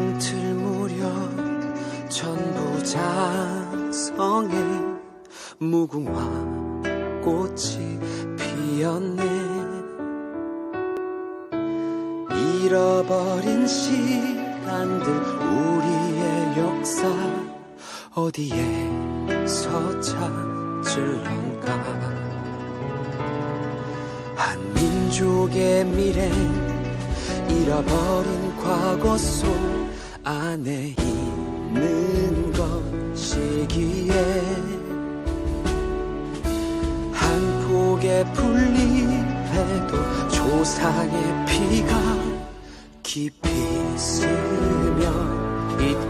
동틀 무렵 전부 자성에 무궁화 꽃이 피었네. 잃어버린 시간들 우리의 역사 어디에서 찾을런가? 한민족의 미래 잃어버린 과거 속 안에 있는 것이기에 한 폭의 풀잎에도 조상의 피가 깊이 스며 있구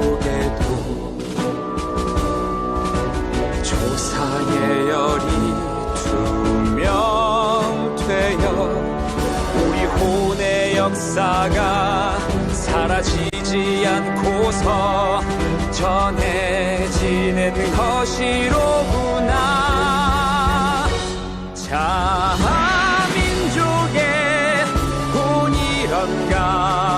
속에도 조상의 열이 투명되어 우리 혼의 역사가 사라지지 않고서 전해지는 것이로구나. 자 민족의 본이런가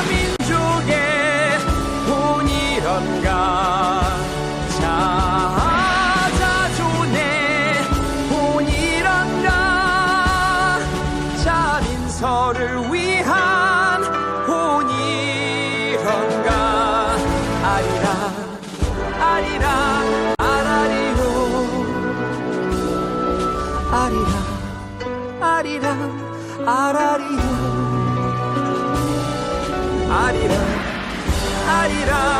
자민족의 본이런가 자자존의 본이런가 자민서를 위한 본이런가 아리랑 아리랑 아라리요 아리랑 아리랑 아라리요 아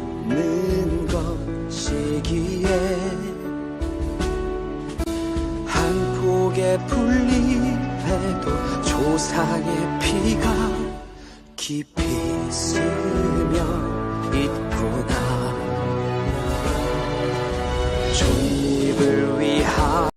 있는 것이기에 한 폭의 풀잎에도 조상의 피가 깊이 스며 있구나. 독립을 위하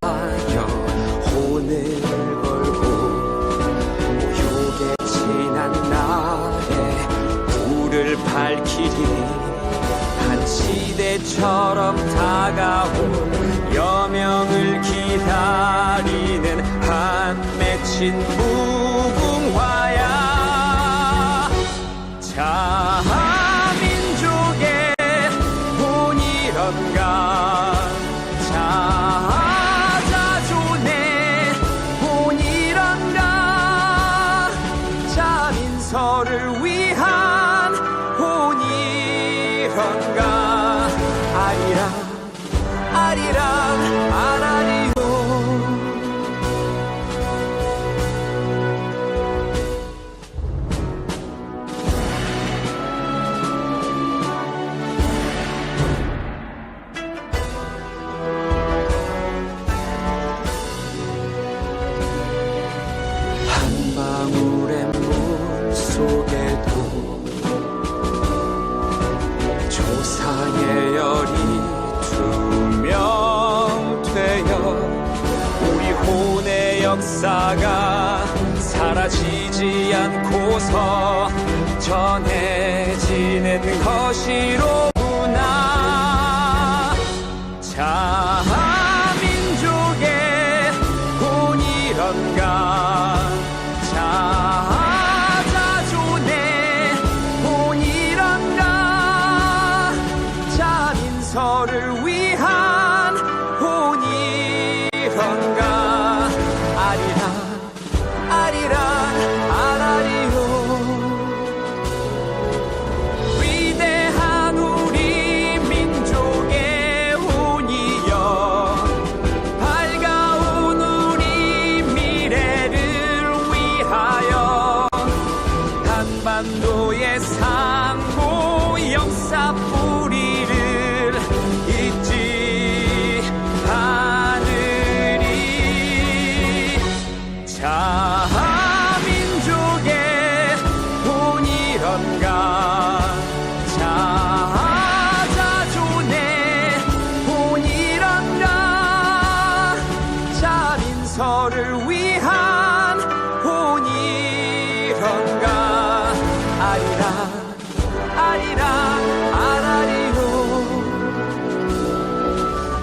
여명을 기다리는 한 맺힌 역사가 사라지지 않고서 전해지는 것이로구나. 자 민족의 본이런가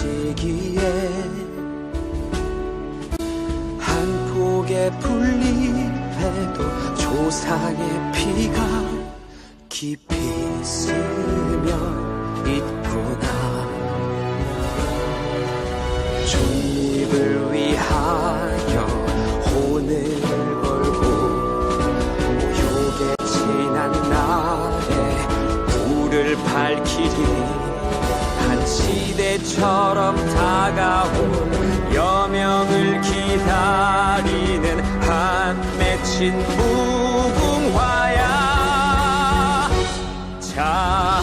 것이기에 한 폭의 풀잎에도 조상의 피가 깊이 스며 있구나 시대처럼 다가올 여명을 기다리는 한 맺힌 무궁화야. 자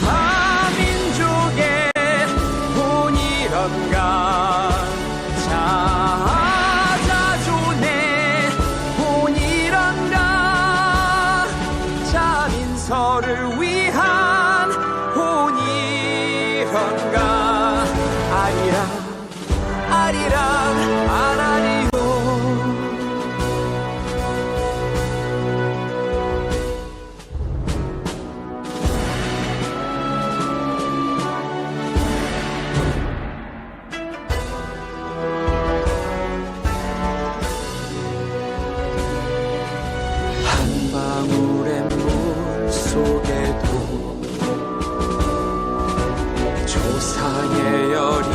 조상의 열이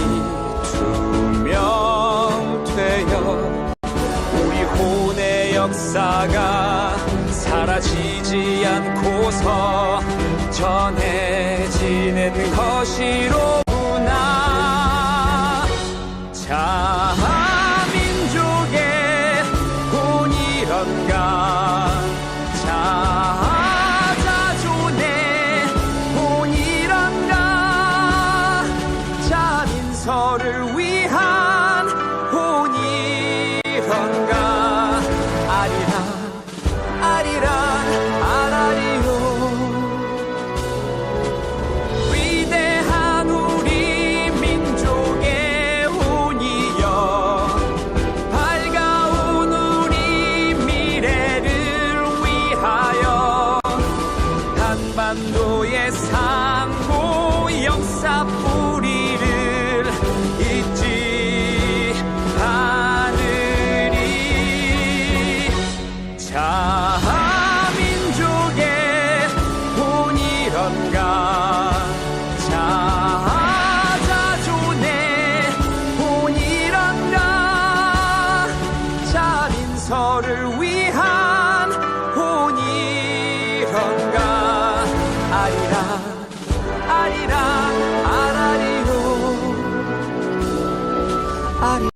투명 되어 우리 혼의 역사가 사라지지 않고서 전해지는 것이로